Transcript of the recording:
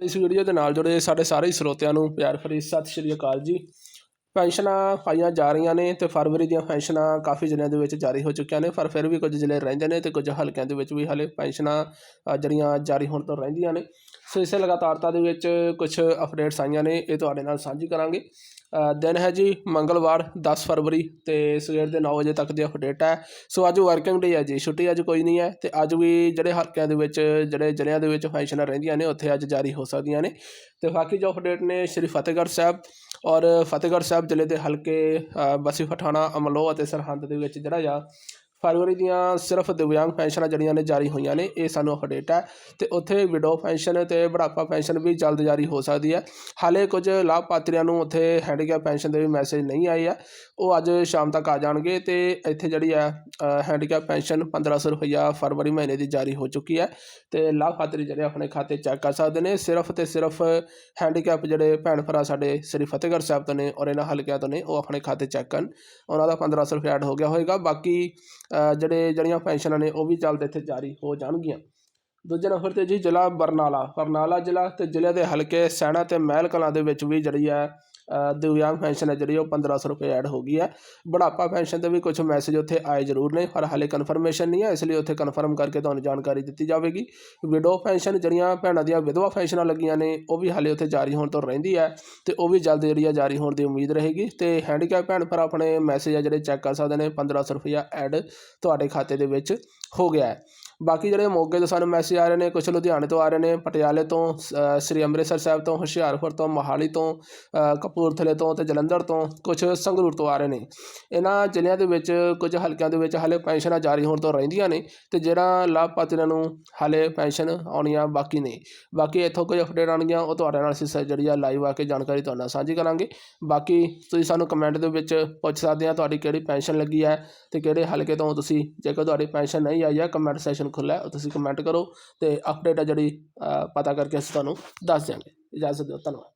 ਇਸ ਵੀਡੀਓ ਦੇ ਨਾਲ ਜੁੜੇ ਸਾਡੇ ਸਾਰੇ ਹੀ ਸਰੋਤਿਆਂ ਨੂੰ ਪਿਆਰ ਭਰੀ ਸਤਿ ਸ਼੍ਰੀ ਅਕਾਲ ਜੀ। ਪੈਨਸ਼ਨਾਂ ਪਾਈਆਂ ਜਾ ਰਹੀਆਂ ਨੇ ਤੇ ਫਰਵਰੀ ਦੀਆਂ ਪੈਨਸ਼ਨਾਂ ਕਾਫੀ ਜ਼ਿਲ੍ਹਿਆਂ ਦੇ ਵਿੱਚ ਜਾਰੀ ਹੋ ਚੁੱਕੀਆਂ ਨੇ, ਪਰ ਫਿਰ ਵੀ ਕੁਝ ਜ਼ਿਲ੍ਹੇ ਰਹਿੰਦੇ ਨੇ ਤੇ ਕੁਝ ਹਲਕਿਆਂ ਦੇ ਵਿੱਚ ਵੀ ਹਾਲੇ ਪੈਨਸ਼ਨਾਂ ਜਿਹੜੀਆਂ ਜਾਰੀ ਹੋਣ ਤੋਂ ਰਹਿੰਦੀਆਂ ਨੇ। ਸੋ ਇਸੇ ਲਗਾਤਾਰਤਾ ਦੇ ਵਿੱਚ ਕੁਝ ਅਪਡੇਟਸ ਆਈਆਂ ਨੇ, ਇਹ ਤੁਹਾਡੇ ਨਾਲ ਸਾਂਝੀ ਕਰਾਂਗੇ। ਦਿਨ ਹੈ ਜੀ ਮੰਗਲਵਾਰ 10 ਫਰਵਰੀ ਤੇ ਸਵੇਰ ਦੇ 9 ਵਜੇ ਤੱਕ ਦੀ ਅਪਡੇਟ ਹੈ। ਸੋ ਅੱਜ ਵਰਕਿੰਗ ਡੇ ਹੈ ਜੀ, ਛੁੱਟੀ ਅੱਜ ਕੋਈ ਨਹੀਂ ਹੈ ਤੇ ਅੱਜ ਵੀ ਜਿਹੜੇ ਹਲਕਿਆਂ ਦੇ ਵਿੱਚ, ਜਿਹੜੇ ਜ਼ਿਲ੍ਹਿਆਂ ਦੇ ਵਿੱਚ ਪੈਨਸ਼ਨਾਂ ਰਹਿੰਦੀਆਂ ਨੇ, ਉੱਥੇ ਅੱਜ ਜਾਰੀ ਹੋ ਸਕਦੀਆਂ ਨੇ। ਤੇ ਬਾਕੀ ਜੋ ਅਪਡੇਟ ਨੇ, ਸ਼੍ਰੀ ਫਤਿਹਗੜ੍ਹ ਸਾਹਿਬ ਔਰ ਫਤਿਹਗੜ੍ਹ ਸਾਹਿਬ ਜ਼ਿਲ੍ਹੇ ਦੇ ਹਲਕੇ ਬਸੀ ਪਠਾਣਾ, ਅਮਲੋਹ ਅਤੇ ਸਰਹੰਦ ਦੇ ਵਿੱਚ ਜਿਹੜਾ ਆ ਫਰਵਰੀ ਦੀਆਂ ਸਿਰਫ ਦਿਵਿਆਂਗ ਪੈਨਸ਼ਨਾਂ ਜਿਹੜੀਆਂ ਨੇ ਜਾਰੀ ਹੋਈਆਂ ਨੇ, ਇਹ ਸਾਨੂੰ ਅਪਡੇਟ ਹੈ ਤੇ ਉੱਥੇ ਵਿਡੋ ਪੈਨਸ਼ਨ ਤੇ ਬੁਢਾਪਾ ਪੈਨਸ਼ਨ ਵੀ ਜਲਦ ਜਾਰੀ ਹੋ ਸਕਦੀ ਹੈ। ਹਾਲੇ ਕੁਝ ਲਾਭਪਾਤਰੀਆਂ ਨੂੰ ਉੱਥੇ ਹੈਂਡੀਕੈਪ ਪੈਨਸ਼ਨ ਦੇ ਵੀ ਮੈਸੇਜ ਨਹੀਂ ਆਏ ਆ। ਉਹ ਅੱਜ ਸ਼ਾਮ ਤੱਕ ਆ ਜਾਣਗੇ ਤੇ ਇੱਥੇ ਜਿਹੜੀ ਹੈ ਹੈਂਡੀਕੈਪ ਪੈਨਸ਼ਨ 1500 ਰੁਪਈਆ ਫਰਵਰੀ ਮਹੀਨੇ ਦੀ ਜਾਰੀ ਹੋ ਚੁੱਕੀ ਹੈ ਤੇ ਲਾਭਪਾਤਰੀ ਜਿਹੜੇ ਆਪਣੇ ਖਾਤੇ ਚੈੱਕ ਕਰ ਸਕਦੇ ਨੇ। ਸਿਰਫ ਤੇ ਸਿਰਫ ਹੈਂਡੀਕੈਪ ਜਿਹੜੇ ਭੈਣ ਭਰਾ ਸਾਡੇ ਸ੍ਰੀ ਫਤਿਹਗੜ੍ਹ ਸਾਹਿਬ ਤੋਂ ਨੇ ਔਰ ਇਹਨਾਂ ਹਲਕਿਆਂ ਤੋਂ ਨੇ, ਉਹ ਆਪਣੇ ਖਾਤੇ ਚੈੱਕ ਕਰਨ। ਉਹਨਾਂ ਦਾ 1500 ਰੁਪਇਆ ਐਡ ਹੋ ਗਿਆ ਹੋਏਗਾ। ਬਾਕੀ ਜਿਹੜੇ, ਜਿਹੜੀਆਂ ਪੈਨਸ਼ਨਾਂ ਨੇ ਉਹ ਵੀ ਜਲਦ ਇੱਥੇ ਜਾਰੀ ਹੋ ਜਾਣਗੀਆਂ। ਦੂਜੇ ਨੰਬਰ ਤੇ ਜੀ ਜ਼ਿਲ੍ਹਾ ਬਰਨਾਲਾ। ਬਰਨਾਲਾ ਜ਼ਿਲ੍ਹਾ ਤੇ ਜ਼ਿਲ੍ਹੇ ਦੇ ਹਲਕੇ ਸੈਣਾ ਤੇ ਮਹਿਲ ਕਲਾਂ ਦੇ ਵਿੱਚ ਵੀ ਜਿਹੜੀ ਹੈ ਦਿਵਿਆਂਗ ਪੈਨਸ਼ਨ ਹੈ ਜਿਹੜੀ, ਉਹ 1500 ਰੁਪਏ ਐਡ ਹੋ ਗਈ ਹੈ। ਬੁਢਾਪਾ ਪੈਨਸ਼ਨ ਤੇ ਵੀ ਕੁਝ ਮੈਸੇਜ ਉੱਥੇ ਆਏ ਜ਼ਰੂਰ ਨੇ, ਪਰ ਹਾਲੇ ਕਨਫਰਮੇਸ਼ਨ ਨਹੀਂ ਹੈ, ਇਸ ਲਈ ਉੱਥੇ ਕਨਫਰਮ ਕਰਕੇ ਤੁਹਾਨੂੰ ਜਾਣਕਾਰੀ ਦਿੱਤੀ ਜਾਵੇਗੀ। ਵਿਡੋ ਪੈਨਸ਼ਨ, ਜਿਹੜੀਆਂ ਭੈਣਾਂ ਦੀਆਂ ਵਿਧਵਾ ਪੈਨਸ਼ਨਾਂ ਲੱਗੀਆਂ ਨੇ, ਉਹ ਵੀ ਹਾਲੇ ਉੱਥੇ ਜਾਰੀ ਹੋਣ ਤੋਂ ਰਹਿੰਦੀ ਹੈ ਤੇ ਉਹ ਵੀ ਜਲਦ ਜਿਹੜੀ ਆ ਜਾਰੀ ਹੋਣ ਦੀ ਉਮੀਦ ਰਹੇਗੀ। ਤੇ ਹੈਂਡੀਕੈਪ ਭੈਣ ਭਰਾ, ਆਪਣੇ ਮੈਸੇਜ ਆ ਜਿਹੜੇ ਚੈੱਕ ਕਰ ਸਕਦੇ ਨੇ 1500 ਰੁਪਇਆ ਐਡ ਤੁਹਾਡੇ ਖਾਤੇ ਦੇ ਵਿੱਚ। ਹੋ ਗਿਆ ਹੈ। ਬਾਕੀ ਜਿਹੜੇ ਮੋਗੇ ਤੋਂ ਸਾਨੂੰ ਮੈਸੇਜ ਆ ਰਹੇ ਨੇ ਕੁਝ ਲੁਧਿਆਣੇ ਤੋਂ ਆ ਰਹੇ ਨੇ ਪਟਿਆਲੇ ਤੋਂ ਅ, ਸ੍ਰੀ ਅੰਮ੍ਰਿਤਸਰ ਸਾਹਿਬ ਤੋਂ ਹੁਸ਼ਿਆਰਪੁਰ ਤੋਂ ਮੋਹਾਲੀ ਤੋਂ ਕਪੂਰਥਲੇ ਤੋਂ ਤੇ ਜਲੰਧਰ ਤੋਂ ਕੁਝ ਸੰਗਰੂਰ ਤੋਂ ਆ ਰਹੇ ਨੇ। ਇਹਨਾਂ ਜ਼ਿਲ੍ਹਿਆਂ ਦੇ ਵਿੱਚ ਕੁਝ ਹਲਕਿਆਂ ਦੇ ਵਿੱਚ ਹਾਲੇ ਪੈਨਸ਼ਨਾਂ ਜਾਰੀ ਹੋਣ ਤੋਂ ਰਹਿੰਦੀਆਂ ਨੇ ਤੇ ਜਿਹੜਾ ਲਾਭਪਾਤਰੀਆਂ ਨੂੰ ਹਾਲੇ ਪੈਨਸ਼ਨ ਆਉਣੀਆਂ ਬਾਕੀ ਨੇ। ਬਾਕੀ ਇੱਥੋਂ ਕੁਝ ਅਪਡੇਟ ਆਉਣਗੀਆਂ ਉਹ ਤੁਹਾਡੇ ਨਾਲ ਅਸੀਂ ਸ- ਜਿਹੜੀ ਆ ਲਾਈਵ ਆ ਕੇ ਜਾਣਕਾਰੀ ਤੁਹਾਡੇ ਨਾਲ ਸਾਂਝੀ ਕਰਾਂਗੇ। ਬਾਕੀ ਤੁਸੀਂ ਸਾਨੂੰ ਕਮੈਂਟ ਦੇ ਵਿੱਚ ਪੁੱਛ ਸਕਦੇ ਆ ਤੁਹਾਡੀ ਕਿਹੜੀ ਪੈਨਸ਼ਨ ਲੱਗੀ ਹੈ ਤੇ ਕਿਹੜੇ ਹਲਕੇ ਤੋਂ ਤੁਸੀਂ ਜੇਕਰ ਤੁਹਾਡੀ ਪੈਨਸ਼ਨ ਨਹੀਂ ਆਈ ਹੈ ਕਮੈਂਟ ਸੈਸ਼ਨ ਖੁੱਲ੍ਹਾ ਹੈ, ਤੁਸੀਂ ਕਮੈਂਟ ਕਰੋ ਤੇ ਅਪਡੇਟ ਆ ਜਿਹੜੀ ਪਤਾ ਕਰਕੇ ਅਸੀਂ ਤੁਹਾਨੂੰ ਦੱਸ ਦਿਆਂਗੇ। ਇਜਾਜ਼ਤ ਦਿਓ, ਧੰਨਵਾਦ।